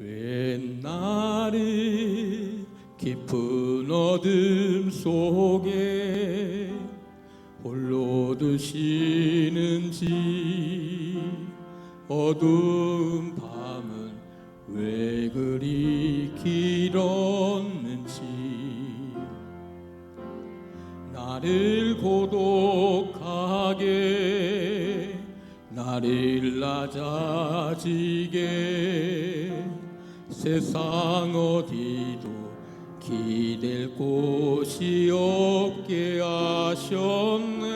옛날에 깊은 어둠 속에 홀로 두시는지 어두운 밤은 왜 그리 길었는지 나를 고독 나를 낮아지게 세상 어디도 기댈 곳이 없게 하셨네.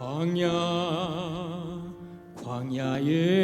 광야 광야에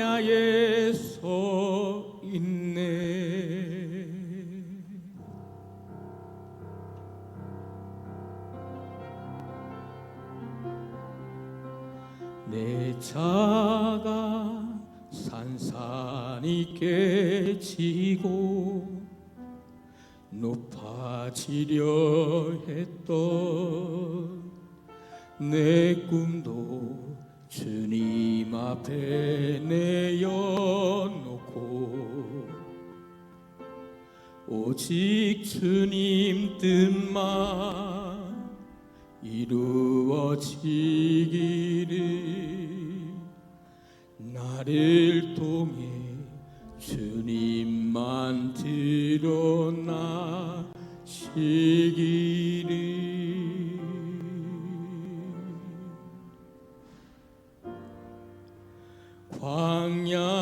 광야에 서 있네. 내 차가 산산이 깨지고 높아지려 했던 내 꿈도 주님 앞에 내어놓고 오직 주님 뜻만 이루어지기를 나를 통해 주님만 드러나시기를 광